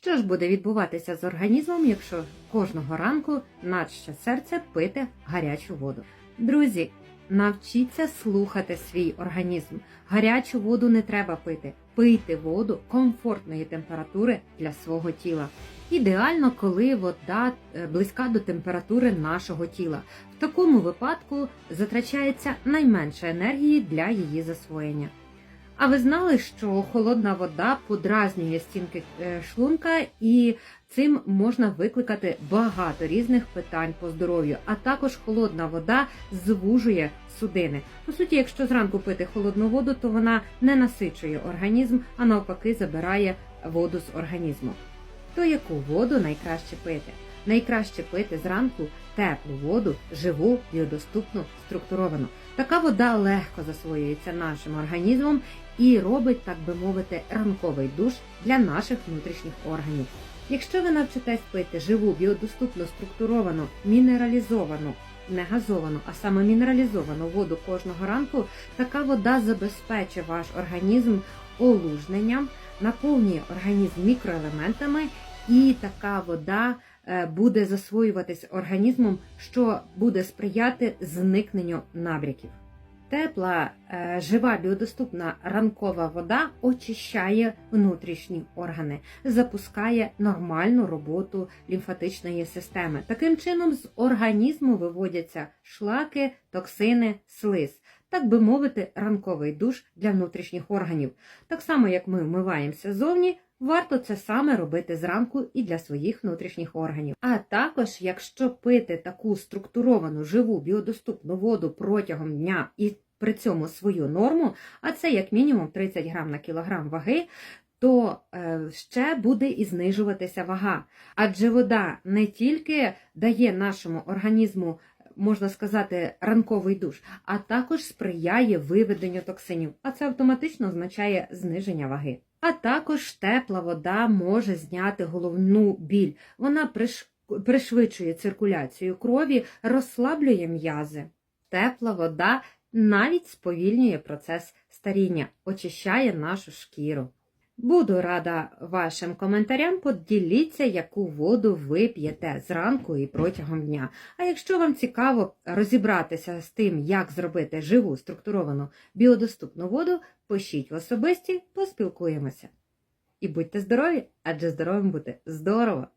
Що ж буде відбуватися з організмом, якщо кожного ранку наче серце пити гарячу воду? Друзі, навчіться слухати свій організм. Гарячу воду не треба пити. Пийте воду комфортної температури для свого тіла. Ідеально, коли вода е, близька до температури нашого тіла. В такому випадку затрачається найменше енергії для її засвоєння. А ви знали, що холодна вода подразнює стінки е, шлунка, і цим можна викликати багато різних питань по здоров'ю. А також холодна вода звужує судини. По суті, якщо зранку пити холодну воду, то вона не насичує організм, а навпаки забирає воду з організму. То яку воду найкраще пити? Найкраще пити зранку теплу воду, живу, біодоступну, структуровану. Така вода легко засвоюється нашим організмом і робить, так би мовити, ранковий душ для наших внутрішніх органів. Якщо ви навчитесь пити живу, біодоступну, структуровану, мінералізовану, не газовану, а саме мінералізовану воду кожного ранку, така вода забезпечить ваш організм олужненням, наповнює організм мікроелементами, і така вода буде засвоюватись організмом, що буде сприяти зникненню набряків. Тепла, е, жива, біодоступна ранкова вода очищає внутрішні органи, запускає нормальну роботу лімфатичної системи. Таким чином, з організму виводяться шлаки, токсини, слиз. Так би мовити, ранковий душ для внутрішніх органів. Так само, як ми вмиваємося зовні, варто це саме робити зранку і для своїх внутрішніх органів. А також, якщо пити таку структуровану, живу, біодоступну воду протягом дня і при цьому свою норму, а це як мінімум 30 грам на кілограм ваги, то е, ще буде і знижуватися вага. Адже вода не тільки дає нашому організму, можна сказати, ранковий душ, а також сприяє виведенню токсинів, а це автоматично означає зниження ваги. А також тепла вода може зняти головну біль. Вона пришвидшує циркуляцію крові, розслаблює м'язи. Тепла вода навіть сповільнює процес старіння, очищає нашу шкіру. Буду рада вашим коментарям. Поділіться, яку воду ви п'єте зранку і протягом дня. А якщо вам цікаво розібратися з тим, як зробити живу структуровану біодоступну воду, пишіть в особисті, поспілкуємося. І будьте здорові, адже здоровим бути здорово!